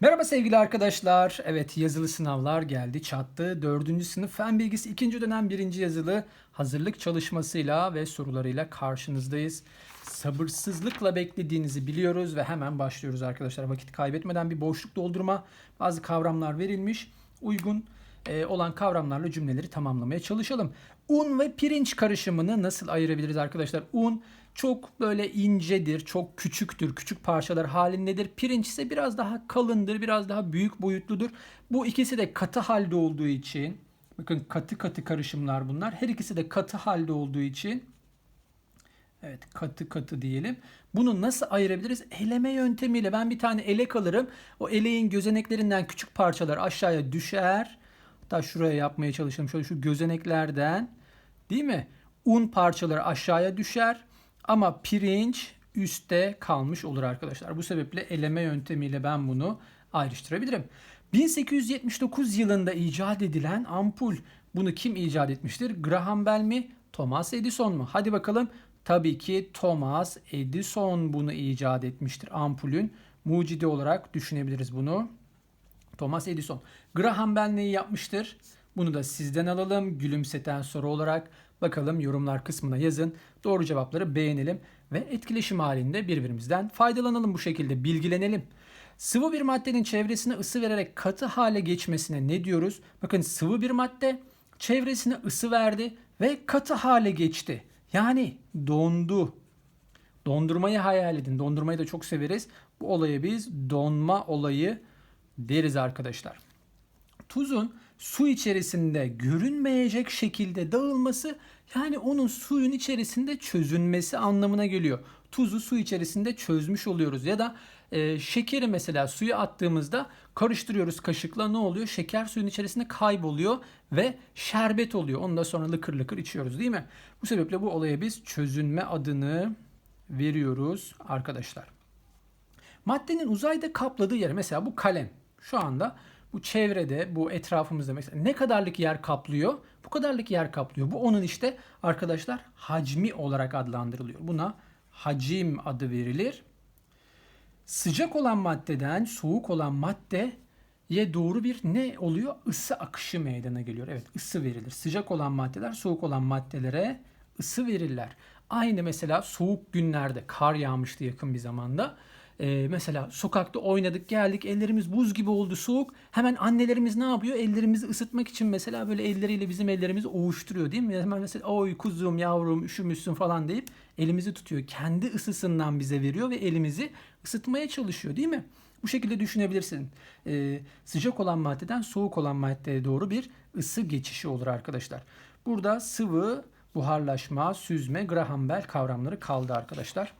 Merhaba sevgili arkadaşlar. Evet yazılı sınavlar geldi çattı. Dördüncü sınıf fen bilgisi ikinci dönem birinci yazılı hazırlık çalışmasıyla ve sorularıyla karşınızdayız. Sabırsızlıkla beklediğinizi biliyoruz ve hemen başlıyoruz arkadaşlar. Vakit kaybetmeden bir boşluk doldurma bazı kavramlar verilmiş. Uygun e, olan kavramlarla cümleleri tamamlamaya çalışalım. Un ve pirinç karışımını nasıl ayırabiliriz arkadaşlar? Un çok böyle incedir, çok küçüktür, küçük parçalar halindedir. Pirinç ise biraz daha kalındır, biraz daha büyük boyutludur. Bu ikisi de katı halde olduğu için, bakın katı katı karışımlar bunlar. Her ikisi de katı halde olduğu için, evet katı katı diyelim. Bunu nasıl ayırabiliriz? Eleme yöntemiyle ben bir tane elek alırım. O eleğin gözeneklerinden küçük parçalar aşağıya düşer. Hatta şuraya yapmaya çalışalım. Şöyle şu gözeneklerden değil mi? Un parçaları aşağıya düşer. Ama pirinç üstte kalmış olur arkadaşlar. Bu sebeple eleme yöntemiyle ben bunu ayrıştırabilirim. 1879 yılında icat edilen ampul. Bunu kim icat etmiştir? Graham Bell mi? Thomas Edison mu? Hadi bakalım. Tabii ki Thomas Edison bunu icat etmiştir. Ampulün mucidi olarak düşünebiliriz bunu. Thomas Edison. Graham Bell neyi yapmıştır? Bunu da sizden alalım. Gülümseten soru olarak bakalım yorumlar kısmına yazın. Doğru cevapları beğenelim ve etkileşim halinde birbirimizden faydalanalım bu şekilde bilgilenelim. Sıvı bir maddenin çevresine ısı vererek katı hale geçmesine ne diyoruz? Bakın sıvı bir madde çevresine ısı verdi ve katı hale geçti. Yani dondu. Dondurmayı hayal edin. Dondurmayı da çok severiz. Bu olaya biz donma olayı deriz arkadaşlar. Tuzun su içerisinde görünmeyecek şekilde dağılması yani onun suyun içerisinde çözünmesi anlamına geliyor. Tuzu su içerisinde çözmüş oluyoruz ya da e, şekeri mesela suya attığımızda karıştırıyoruz kaşıkla ne oluyor? Şeker suyun içerisinde kayboluyor ve şerbet oluyor. Onu da sonra lıkır lıkır içiyoruz değil mi? Bu sebeple bu olaya biz çözünme adını veriyoruz arkadaşlar. Maddenin uzayda kapladığı yer mesela bu kalem. Şu anda bu çevrede, bu etrafımızda mesela ne kadarlık yer kaplıyor? Bu kadarlık yer kaplıyor. Bu onun işte arkadaşlar hacmi olarak adlandırılıyor. Buna hacim adı verilir. Sıcak olan maddeden soğuk olan maddeye doğru bir ne oluyor? Isı akışı meydana geliyor. Evet ısı verilir. Sıcak olan maddeler soğuk olan maddelere ısı verirler. Aynı mesela soğuk günlerde kar yağmıştı yakın bir zamanda. Ee, mesela sokakta oynadık geldik ellerimiz buz gibi oldu soğuk. Hemen annelerimiz ne yapıyor? Ellerimizi ısıtmak için mesela böyle elleriyle bizim ellerimizi ovuşturuyor değil mi? Hemen mesela oy kuzum yavrum üşümüşsün falan deyip elimizi tutuyor. Kendi ısısından bize veriyor ve elimizi ısıtmaya çalışıyor değil mi? Bu şekilde düşünebilirsin. Ee, sıcak olan maddeden soğuk olan maddeye doğru bir ısı geçişi olur arkadaşlar. Burada sıvı, buharlaşma, süzme, Graham Bell kavramları kaldı arkadaşlar.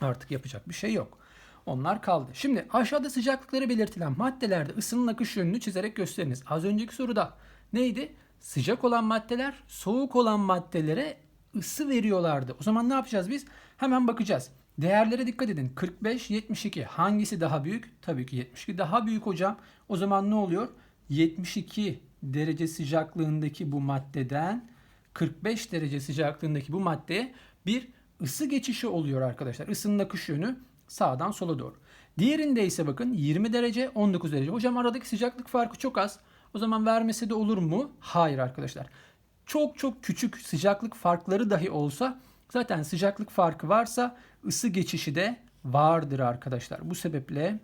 Artık yapacak bir şey yok. Onlar kaldı. Şimdi aşağıda sıcaklıkları belirtilen maddelerde ısının akış yönünü çizerek gösteriniz. Az önceki soruda neydi? Sıcak olan maddeler soğuk olan maddelere ısı veriyorlardı. O zaman ne yapacağız biz? Hemen bakacağız. Değerlere dikkat edin. 45, 72 hangisi daha büyük? Tabii ki 72 daha büyük hocam. O zaman ne oluyor? 72 derece sıcaklığındaki bu maddeden 45 derece sıcaklığındaki bu maddeye bir ısı geçişi oluyor arkadaşlar. Isının akış yönü sağdan sola doğru. Diğerinde ise bakın 20 derece 19 derece. Hocam aradaki sıcaklık farkı çok az. O zaman vermesi de olur mu? Hayır arkadaşlar. Çok çok küçük sıcaklık farkları dahi olsa zaten sıcaklık farkı varsa ısı geçişi de vardır arkadaşlar. Bu sebeple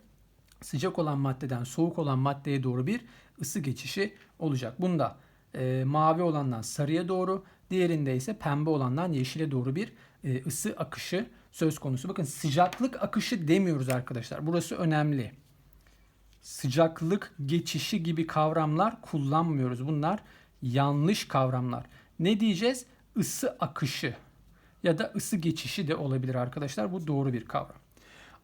sıcak olan maddeden soğuk olan maddeye doğru bir ısı geçişi olacak. Bunda e, mavi olandan sarıya doğru, diğerinde ise pembe olandan yeşile doğru bir e, ısı akışı söz konusu. Bakın sıcaklık akışı demiyoruz arkadaşlar. Burası önemli. Sıcaklık geçişi gibi kavramlar kullanmıyoruz. Bunlar yanlış kavramlar. Ne diyeceğiz? Isı akışı ya da ısı geçişi de olabilir arkadaşlar. Bu doğru bir kavram.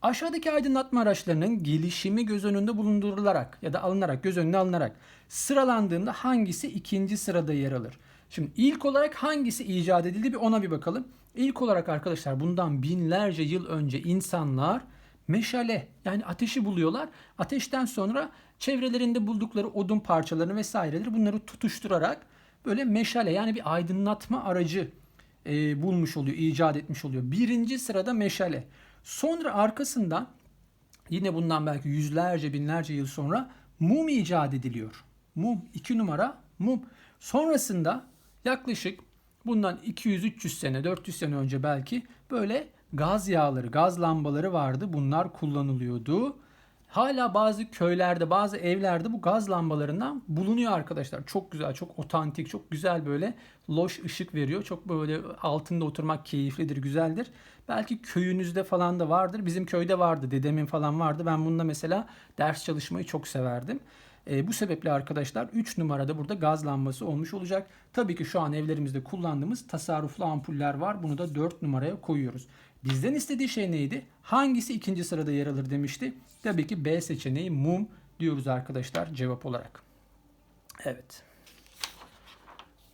Aşağıdaki aydınlatma araçlarının gelişimi göz önünde bulundurularak ya da alınarak, göz önüne alınarak sıralandığında hangisi ikinci sırada yer alır? Şimdi ilk olarak hangisi icat edildi bir ona bir bakalım. İlk olarak arkadaşlar bundan binlerce yıl önce insanlar meşale yani ateşi buluyorlar. Ateşten sonra çevrelerinde buldukları odun parçalarını vesaireleri bunları tutuşturarak böyle meşale yani bir aydınlatma aracı e, bulmuş oluyor, icat etmiş oluyor. Birinci sırada meşale. Sonra arkasından Yine bundan belki yüzlerce binlerce yıl sonra mum icat ediliyor. Mum. iki numara mum. Sonrasında yaklaşık bundan 200-300 sene, 400 sene önce belki böyle gaz yağları, gaz lambaları vardı. Bunlar kullanılıyordu. Hala bazı köylerde, bazı evlerde bu gaz lambalarından bulunuyor arkadaşlar. Çok güzel, çok otantik, çok güzel böyle loş ışık veriyor. Çok böyle altında oturmak keyiflidir, güzeldir. Belki köyünüzde falan da vardır. Bizim köyde vardı, dedemin falan vardı. Ben bunda mesela ders çalışmayı çok severdim. E, bu sebeple arkadaşlar 3 numarada burada gaz lambası olmuş olacak. Tabii ki şu an evlerimizde kullandığımız tasarruflu ampuller var. Bunu da 4 numaraya koyuyoruz. Bizden istediği şey neydi? Hangisi ikinci sırada yer alır demişti. Tabii ki B seçeneği mum diyoruz arkadaşlar cevap olarak. Evet.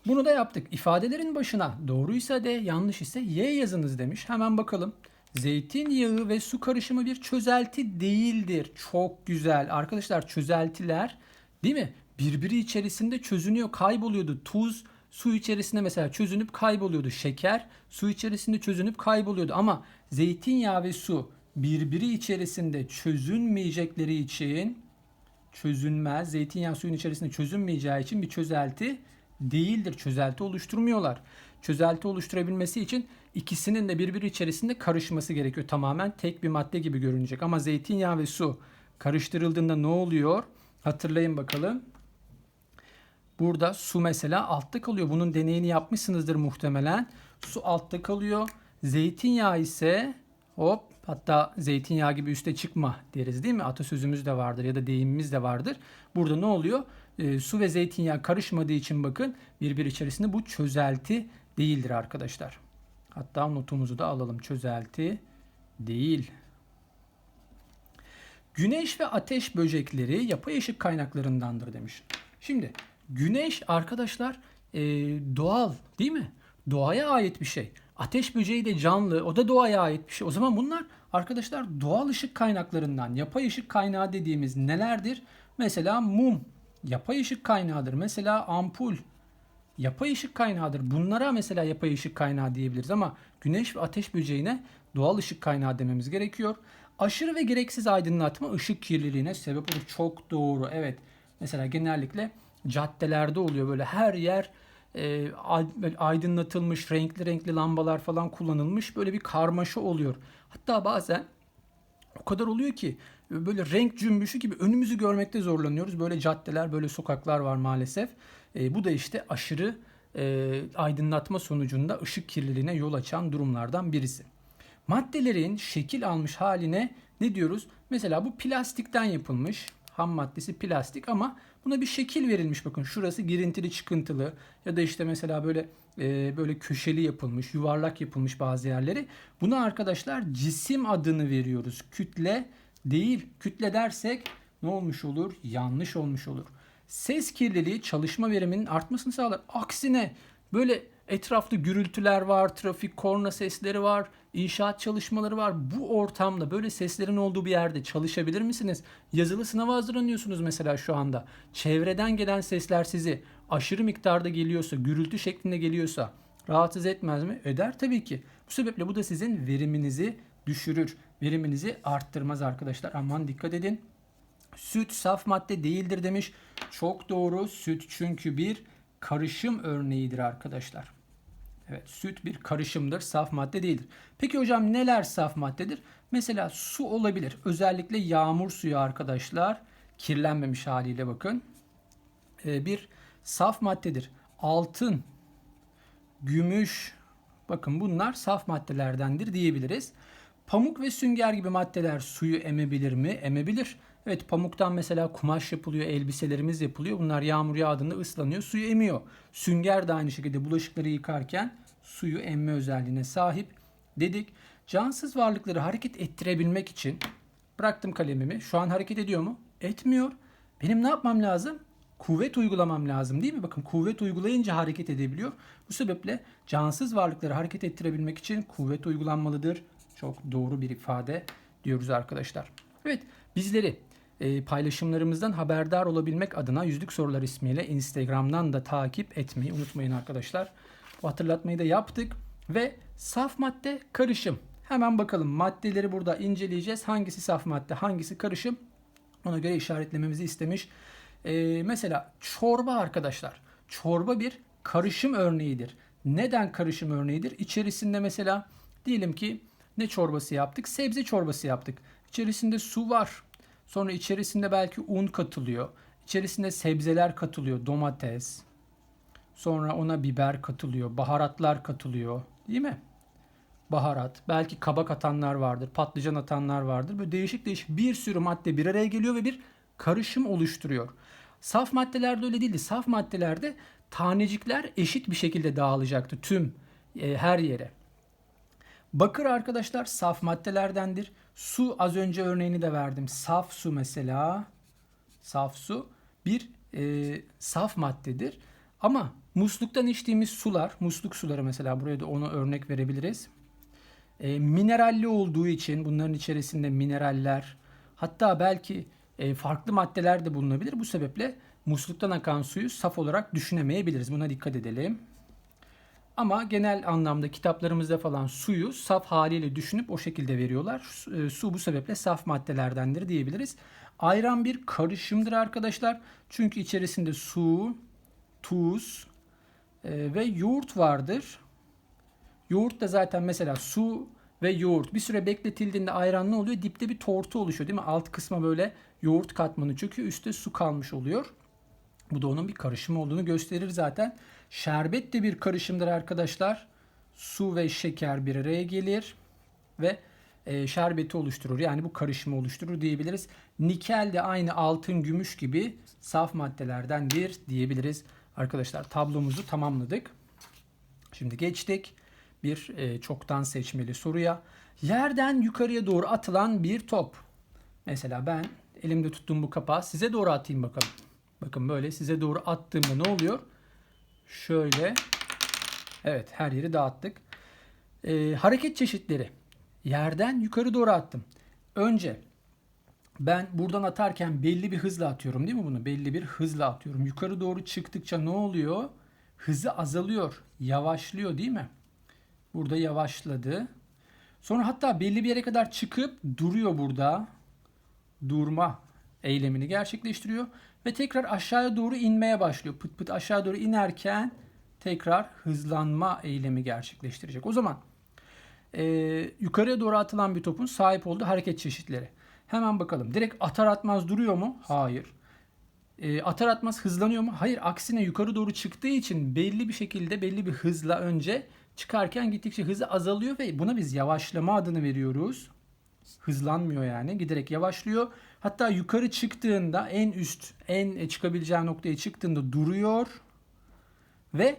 Bunu da yaptık. İfadelerin başına doğruysa D, yanlış ise Y yazınız demiş. Hemen bakalım. Zeytinyağı ve su karışımı bir çözelti değildir. Çok güzel. Arkadaşlar çözeltiler değil mi? Birbiri içerisinde çözünüyor, kayboluyordu. Tuz su içerisinde mesela çözünüp kayboluyordu. Şeker su içerisinde çözünüp kayboluyordu. Ama zeytinyağı ve su birbiri içerisinde çözünmeyecekleri için çözünmez. Zeytinyağı suyun içerisinde çözünmeyeceği için bir çözelti değildir. Çözelti oluşturmuyorlar. Çözelti oluşturabilmesi için ikisinin de birbiri içerisinde karışması gerekiyor. Tamamen tek bir madde gibi görünecek. Ama zeytinyağı ve su karıştırıldığında ne oluyor? Hatırlayın bakalım. Burada su mesela altta kalıyor. Bunun deneyini yapmışsınızdır muhtemelen. Su altta kalıyor. Zeytinyağı ise hop hatta zeytinyağı gibi üste çıkma deriz değil mi? Atasözümüz de vardır ya da deyimimiz de vardır. Burada ne oluyor? E, su ve zeytinyağı karışmadığı için bakın birbir içerisinde bu çözelti değildir arkadaşlar. Hatta notumuzu da alalım. Çözelti değil. Güneş ve ateş böcekleri yapay ışık kaynaklarındandır demiş. Şimdi güneş arkadaşlar e, doğal değil mi? Doğaya ait bir şey. Ateş böceği de canlı. O da doğaya ait bir şey. O zaman bunlar arkadaşlar doğal ışık kaynaklarından. Yapay ışık kaynağı dediğimiz nelerdir? Mesela mum yapay ışık kaynağıdır. Mesela ampul yapay ışık kaynağıdır. Bunlara mesela yapay ışık kaynağı diyebiliriz ama güneş ve ateş böceğine doğal ışık kaynağı dememiz gerekiyor. Aşırı ve gereksiz aydınlatma ışık kirliliğine sebep olur. Çok doğru. Evet. Mesela genellikle caddelerde oluyor böyle her yer e, aydınlatılmış renkli renkli lambalar falan kullanılmış böyle bir karmaşa oluyor. Hatta bazen o kadar oluyor ki böyle renk cümbüşü gibi önümüzü görmekte zorlanıyoruz. Böyle caddeler, böyle sokaklar var maalesef. E, bu da işte aşırı e, aydınlatma sonucunda ışık kirliliğine yol açan durumlardan birisi. Maddelerin şekil almış haline ne diyoruz? Mesela bu plastikten yapılmış. Ham maddesi plastik ama buna bir şekil verilmiş. Bakın şurası girintili çıkıntılı ya da işte mesela böyle e, böyle köşeli yapılmış, yuvarlak yapılmış bazı yerleri. Buna arkadaşlar cisim adını veriyoruz. Kütle değil. Kütle dersek ne olmuş olur? Yanlış olmuş olur. Ses kirliliği çalışma veriminin artmasını sağlar. Aksine böyle etrafta gürültüler var, trafik korna sesleri var, inşaat çalışmaları var. Bu ortamda böyle seslerin olduğu bir yerde çalışabilir misiniz? Yazılı sınava hazırlanıyorsunuz mesela şu anda. Çevreden gelen sesler sizi aşırı miktarda geliyorsa, gürültü şeklinde geliyorsa rahatsız etmez mi? Eder tabii ki. Bu sebeple bu da sizin veriminizi düşürür. Veriminizi arttırmaz arkadaşlar. Aman dikkat edin. Süt saf madde değildir demiş. Çok doğru. Süt çünkü bir karışım örneğidir arkadaşlar. Evet süt bir karışımdır. Saf madde değildir. Peki hocam neler saf maddedir? Mesela su olabilir. Özellikle yağmur suyu arkadaşlar. Kirlenmemiş haliyle bakın. Ee, bir saf maddedir. Altın, gümüş, bakın bunlar saf maddelerdendir diyebiliriz. Pamuk ve sünger gibi maddeler suyu emebilir mi? Emebilir. Evet pamuktan mesela kumaş yapılıyor, elbiselerimiz yapılıyor. Bunlar yağmur yağdığında ıslanıyor, suyu emiyor. Sünger de aynı şekilde bulaşıkları yıkarken suyu emme özelliğine sahip dedik. Cansız varlıkları hareket ettirebilmek için bıraktım kalemimi. Şu an hareket ediyor mu? Etmiyor. Benim ne yapmam lazım? Kuvvet uygulamam lazım değil mi? Bakın kuvvet uygulayınca hareket edebiliyor. Bu sebeple cansız varlıkları hareket ettirebilmek için kuvvet uygulanmalıdır. Çok doğru bir ifade diyoruz arkadaşlar. Evet bizleri e, paylaşımlarımızdan haberdar olabilmek adına Yüzlük Sorular ismiyle Instagram'dan da takip etmeyi unutmayın arkadaşlar. Bu hatırlatmayı da yaptık ve saf madde karışım. Hemen bakalım maddeleri burada inceleyeceğiz. Hangisi saf madde, hangisi karışım? Ona göre işaretlememizi istemiş. Ee, mesela çorba arkadaşlar. Çorba bir karışım örneğidir. Neden karışım örneğidir? İçerisinde mesela diyelim ki ne çorbası yaptık? Sebze çorbası yaptık. İçerisinde su var. Sonra içerisinde belki un katılıyor. İçerisinde sebzeler katılıyor. Domates. Sonra ona biber katılıyor. Baharatlar katılıyor. Değil mi? Baharat. Belki kabak atanlar vardır. Patlıcan atanlar vardır. Böyle değişik değişik bir sürü madde bir araya geliyor ve bir karışım oluşturuyor. Saf maddelerde öyle değildi. Saf maddelerde tanecikler eşit bir şekilde dağılacaktı tüm e, her yere. Bakır arkadaşlar saf maddelerdendir. Su az önce örneğini de verdim. Saf su mesela. Saf su bir e, saf maddedir. Ama musluktan içtiğimiz sular, musluk suları mesela buraya da onu örnek verebiliriz. E, mineralli olduğu için bunların içerisinde mineraller hatta belki e, farklı maddeler de bulunabilir. Bu sebeple musluktan akan suyu saf olarak düşünemeyebiliriz. Buna dikkat edelim. Ama genel anlamda kitaplarımızda falan suyu saf haliyle düşünüp o şekilde veriyorlar. Su, e, su bu sebeple saf maddelerdendir diyebiliriz. Ayran bir karışımdır arkadaşlar. Çünkü içerisinde su, tuz e, ve yoğurt vardır. Yoğurt da zaten mesela su ve yoğurt bir süre bekletildiğinde ayran ne oluyor? Dipte bir tortu oluşuyor değil mi? Alt kısma böyle yoğurt katmanı çöküyor. Üstte su kalmış oluyor. Bu da onun bir karışım olduğunu gösterir zaten. Şerbet de bir karışımdır arkadaşlar. Su ve şeker bir araya gelir ve e, şerbeti oluşturur. Yani bu karışımı oluşturur diyebiliriz. Nikel de aynı altın, gümüş gibi saf maddelerdendir diyebiliriz. Arkadaşlar tablomuzu tamamladık. Şimdi geçtik bir e, çoktan seçmeli soruya. Yerden yukarıya doğru atılan bir top. Mesela ben elimde tuttuğum bu kapağı size doğru atayım bakalım. Bakın böyle size doğru attığımda ne oluyor? Şöyle. Evet her yeri dağıttık. Ee, hareket çeşitleri. Yerden yukarı doğru attım. Önce ben buradan atarken belli bir hızla atıyorum değil mi bunu? Belli bir hızla atıyorum. Yukarı doğru çıktıkça ne oluyor? Hızı azalıyor. Yavaşlıyor değil mi? Burada yavaşladı. Sonra hatta belli bir yere kadar çıkıp duruyor burada. Durma eylemini gerçekleştiriyor ve tekrar aşağıya doğru inmeye başlıyor. Pıt pıt aşağı doğru inerken tekrar hızlanma eylemi gerçekleştirecek. O zaman e, yukarıya doğru atılan bir topun sahip olduğu hareket çeşitleri. Hemen bakalım. Direkt atar atmaz duruyor mu? Hayır. E, atar atmaz hızlanıyor mu? Hayır. Aksine yukarı doğru çıktığı için belli bir şekilde belli bir hızla önce çıkarken gittikçe hızı azalıyor ve buna biz yavaşlama adını veriyoruz. Hızlanmıyor yani. Giderek yavaşlıyor. Hatta yukarı çıktığında en üst, en çıkabileceği noktaya çıktığında duruyor. Ve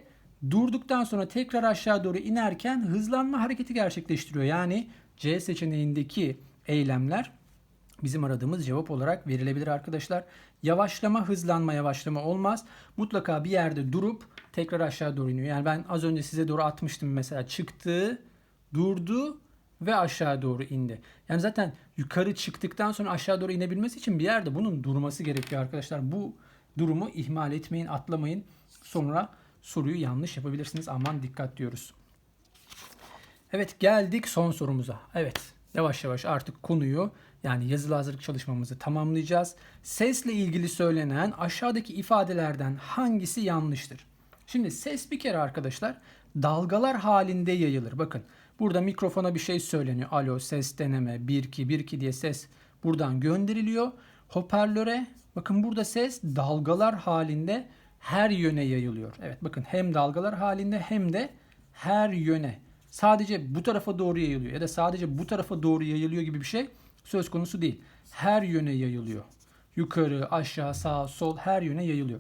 durduktan sonra tekrar aşağı doğru inerken hızlanma hareketi gerçekleştiriyor. Yani C seçeneğindeki eylemler bizim aradığımız cevap olarak verilebilir arkadaşlar. Yavaşlama, hızlanma, yavaşlama olmaz. Mutlaka bir yerde durup tekrar aşağı doğru iniyor. Yani ben az önce size doğru atmıştım mesela çıktı, durdu ve aşağı doğru indi. Yani zaten yukarı çıktıktan sonra aşağı doğru inebilmesi için bir yerde bunun durması gerekiyor arkadaşlar. Bu durumu ihmal etmeyin, atlamayın. Sonra soruyu yanlış yapabilirsiniz. Aman dikkat diyoruz. Evet geldik son sorumuza. Evet yavaş yavaş artık konuyu yani yazılı hazırlık çalışmamızı tamamlayacağız. Sesle ilgili söylenen aşağıdaki ifadelerden hangisi yanlıştır? Şimdi ses bir kere arkadaşlar dalgalar halinde yayılır. Bakın burada mikrofona bir şey söyleniyor. Alo ses deneme 1 2 1 2 diye ses buradan gönderiliyor. Hoparlöre bakın burada ses dalgalar halinde her yöne yayılıyor. Evet bakın hem dalgalar halinde hem de her yöne. Sadece bu tarafa doğru yayılıyor ya da sadece bu tarafa doğru yayılıyor gibi bir şey söz konusu değil. Her yöne yayılıyor. Yukarı, aşağı, sağ, sol her yöne yayılıyor.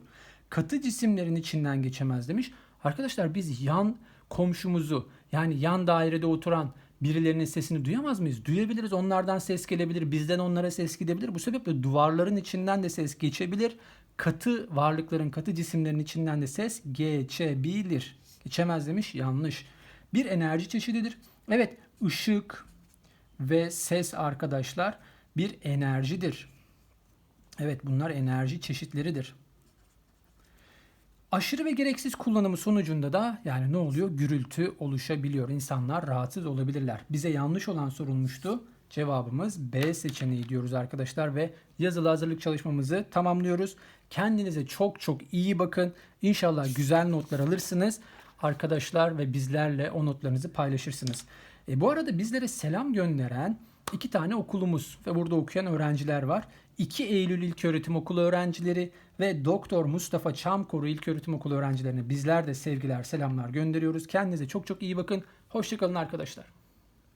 Katı cisimlerin içinden geçemez demiş. Arkadaşlar biz yan komşumuzu yani yan dairede oturan birilerinin sesini duyamaz mıyız? Duyabiliriz. Onlardan ses gelebilir. Bizden onlara ses gidebilir. Bu sebeple duvarların içinden de ses geçebilir. Katı varlıkların, katı cisimlerin içinden de ses geçebilir. Geçemez demiş. Yanlış. Bir enerji çeşididir. Evet, ışık ve ses arkadaşlar bir enerjidir. Evet, bunlar enerji çeşitleridir. Aşırı ve gereksiz kullanımı sonucunda da yani ne oluyor? Gürültü oluşabiliyor. İnsanlar rahatsız olabilirler. Bize yanlış olan sorulmuştu. Cevabımız B seçeneği diyoruz arkadaşlar ve yazılı hazırlık çalışmamızı tamamlıyoruz. Kendinize çok çok iyi bakın. İnşallah güzel notlar alırsınız. Arkadaşlar ve bizlerle o notlarınızı paylaşırsınız. E, bu arada bizlere selam gönderen iki tane okulumuz ve burada okuyan öğrenciler var. 2 Eylül İlköğretim Okulu öğrencileri ve Doktor Mustafa Çamkoru İlköğretim Okulu öğrencilerine bizler de sevgiler, selamlar gönderiyoruz. Kendinize çok çok iyi bakın. Hoşçakalın arkadaşlar.